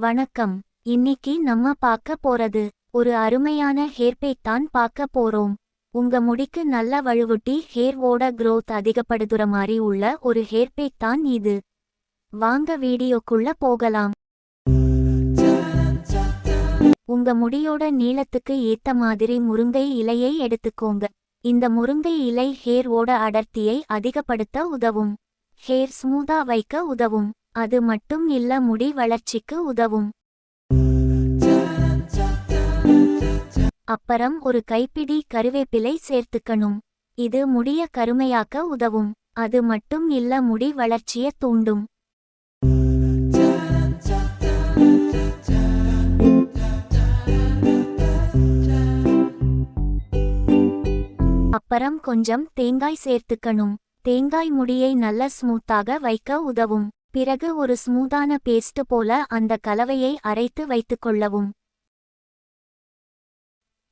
வணக்கம். இன்னைக்கு நம்ம பார்க்க போறது ஒரு அருமையான ஹேர் பேக் தான் பார்க்க போறோம். உங்க முடிக்கு நல்ல வழுவுட்டி ஹேர் ஓட க்ரோத் அதிகப்படுத்துற மாதிரி உள்ள ஒரு ஹேர் பேக் தான் இது. வாங்க வீடியோக்குள்ள போகலாம். உங்க முடியோட நீளத்துக்கு ஏத்த மாதிரி முருங்கை இலையை எடுத்துக்கோங்க. இந்த முருங்கை இலை ஹேர் ஓட அடர்த்தியை அதிகப்படுத்த உதவும். ஹேர் ஸ்மூதா வைக்க உதவும். அது மட்டும் இல்ல முடி வளர்ச்சிக்கு உதவும். அப்புறம் ஒரு கைப்பிடி கருவேப்பிலை சேர்த்துக்கணும். இது முடிய கருமையாக்க உதவும். அது மட்டும் இல்ல முடி வளர்ச்சிய தூண்டும். அப்புறம் கொஞ்சம் தேங்காய் சேர்த்துக்கணும். தேங்காய் முடியை நல்ல ஸ்மூத்தாக வைக்க உதவும். பிறகு ஒரு ஸ்மூத்தான பேஸ்ட் போல அந்த கலவையை அரைத்து வைத்துக்கொள்ளவும்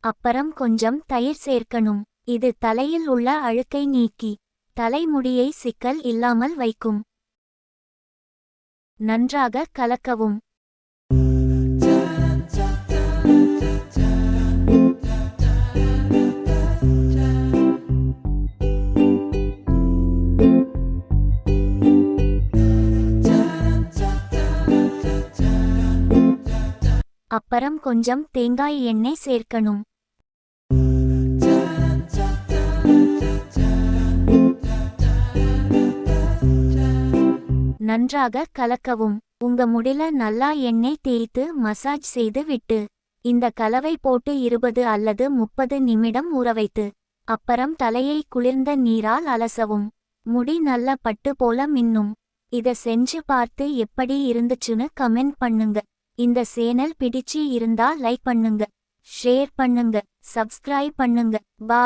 அப்புறம் கொஞ்சம் தயிர் சேர்க்கணும். இது தலையில் உள்ள அழுக்கை நீக்கி தலைமுடியை சிக்கல் இல்லாமல் வைக்கும். நன்றாக கலக்கவும். அப்புறம் கொஞ்சம் தேங்காய் எண்ணெய் சேர்க்கணும். நன்றாக கலக்கவும். உங்க முடில நல்லா எண்ணெய் தேய்த்து மசாஜ் செய்து விட்டு இந்த கலவை போட்டு இருபது அல்லது முப்பது நிமிடம் ஊறவைத்து அப்புறம் தலையை குளிர்ந்த நீரால் அலசவும். முடி நல்ல பட்டு போல மின்னும். இத செஞ்சு பார்த்து எப்படி இருந்துச்சுன்னு கமெண்ட் பண்ணுங்க. இந்த சேனல் பிடிச்சி இருந்தா லைக் பண்ணுங்க ஷேர் பண்ணுங்க சப்ஸ்கிரைப் பண்ணுங்க. பா